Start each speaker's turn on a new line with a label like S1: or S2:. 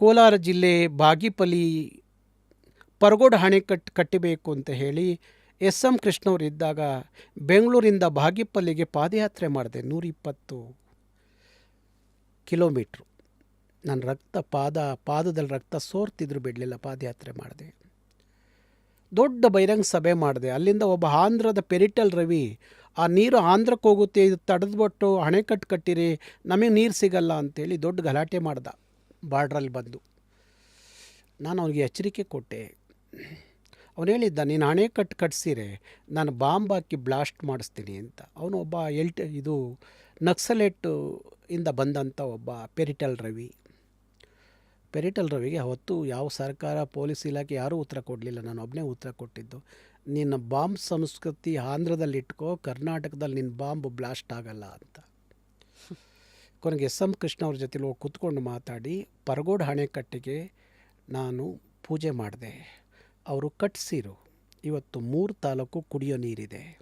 S1: ಕೋಲಾರ ಜಿಲ್ಲೆ ಬಾಗಿಪಲಿ ಪರಗೋಡು ಹಣೆಕಟ್ಟು ಕಟ್ಟಬೇಕು ಅಂತ ಹೇಳಿ ಎಸ್ ಎಂ ಕೃಷ್ಣವ್ರು ಇದ್ದಾಗ ಬೆಂಗಳೂರಿಂದ ಬಾಗಿಪಲ್ಲಿಗೆ ಪಾದಯಾತ್ರೆ ಮಾಡಿದೆ. ನೂರಿಪ್ಪತ್ತು ಕಿಲೋಮೀಟ್ರು. ನನ್ನ ರಕ್ತ ಪಾದ, ಪಾದದಲ್ಲಿ ರಕ್ತ ಸೋರ್ತಿದ್ರು ಬಿಡಲಿಲ್ಲ, ಪಾದಯಾತ್ರೆ ಮಾಡಿದೆ. ದೊಡ್ಡ ಬಹಿರಂಗ ಸಭೆ ಮಾಡಿದೆ. ಅಲ್ಲಿಂದ ಒಬ್ಬ ಆಂಧ್ರದ ಪೆರಿಟಲ್ ರವಿ, ಆ ನೀರು ಆಂಧ್ರಕ್ಕೆ ಹೋಗುತ್ತೆ, ಇದು ತಡೆದ್ಬಿಟ್ಟು ಅಣೆಕಟ್ಟು ಕಟ್ಟಿರಿ, ನಮಗೆ ನೀರು ಸಿಗಲ್ಲ ಅಂತೇಳಿ ದೊಡ್ಡ ಗಲಾಟೆ ಮಾಡ್ದ. ಬಾರ್ಡ್ರಲ್ಲಿ ಬಂದು, ನಾನು ಅವನಿಗೆ ಎಚ್ಚರಿಕೆ ಕೊಟ್ಟೆ. ಅವನು ಹೇಳಿದ್ದ, ನೀನು ಅಣೆಕಟ್ಟು ಕಟ್ಸಿರೆ, ನಾನು ಬಾಂಬ್ ಹಾಕಿ ಬ್ಲಾಸ್ಟ್ ಮಾಡಿಸ್ತೀನಿ ಅಂತ. ಅವನು ಒಬ್ಬ ಎಲ್ಟ್, ಇದು ನಕ್ಸಲೇಟು ಇಂದ ಬಂದಂಥ ಒಬ್ಬ ಪೆರಿಟಲ್ ರವಿ. ಪೆರಿಟಲ್ ರವಿಗೆ ಅವತ್ತು ಯಾವ ಸರ್ಕಾರ, ಪೊಲೀಸ್ ಇಲಾಖೆ ಯಾರೂ ಉತ್ತರ ಕೊಡಲಿಲ್ಲ. ನಾನು ಒಬ್ಬನೇ ಉತ್ತರ ಕೊಟ್ಟಿದ್ದು. ನಿನ್ನ ಬಾಂಬ್ ಸಂಸ್ಕೃತಿ ಆಂಧ್ರದಲ್ಲಿ ಇಟ್ಕೋ ಕರ್ನಾಟಕದಲ್ಲಿ ನಿನ್ನ ಬಾಂಬ್ ಬ್ಲಾಸ್ಟ್ ಆಗಲ್ಲ ಅಂತ. ಕೊನೆಗೆ ಎಸ್ ಎಂ ಕೃಷ್ಣ ಅವ್ರ ಜೊತೆಲಿ ಹೋಗಿ ಕೂತ್ಕೊಂಡು ಮಾತಾಡಿ, ಪರಗೋಡು ಹಣೆಕಟ್ಟಿಗೆ ನಾನು ಪೂಜೆ ಮಾಡಿದೆ. ಅವರು ಕಟ್ಸಿರು ಇವತ್ತು ಮೂರು ತಾಲೂಕು ಕುಡಿಯೋ ನೀರಿದೆ.